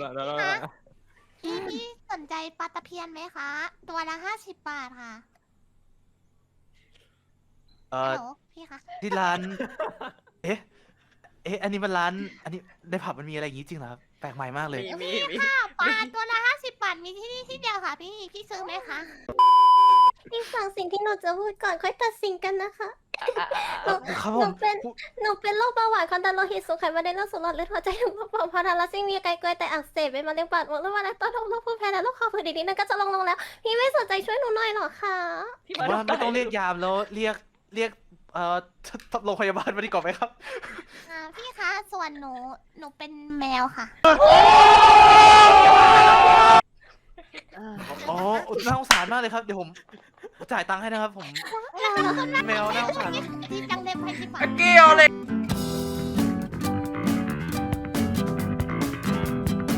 แล้วแล้วแล้วฮะพี่พี่สนใจปลาตะเพียนไหมคะ ตัวละห้าสิบบาทค่ะเอฮัลอโหลพี่คะ ที่ร้าน เอ๊ะ เอ๊ะ อันนี้มันร้าน อันนี้ในผับมันมีอะไรอย่างงี้จริงเหรอครับ แปลกใหม่มากเลย มีมีมีค่ะปลาตัวละห้าสิบบาทมีที่นี่ที่เดียวค่ะ พี่พี่ซื้อไหมคะ พี่ฟังสิ่งที่หนูจะพูดก่อนค่อยตัดสินกันนะคะเอ่อ ครับหผนูมเป็นหนูเป็นโรคเบาหวานความดันโลหิตสูงไขมันในเลือดสูงหลอดเลือดหัวใจถึงปอดพาราซิมีไกลเกยแต่อักเสบเป็นมะเร็งปอดหมดแล้ววันนั้นต้นโรคภูมิแพ้และโรคคอผืดดีๆนั่นก็จะลงลงแล้ว พี่ไม่สนใจช่วยหนูหน่อยเหรอคะ พี่ว่าไม่ต้องเรียกยามแล้วเรียกเรียกเอ่อโรงพยาบาลมาดีกว่าไหมครับ อ่าพี่คะ ส่วนหนู หนูเป็นแมวค่ะ อ๋อน่าสงสารมากเลยครับ เดี๋ยวผมจ่ายตังค์ให้นะครับ ผม แมวน่าสงสาร ที่จังเล็บให้ดีกว่า เกี่ยวเลย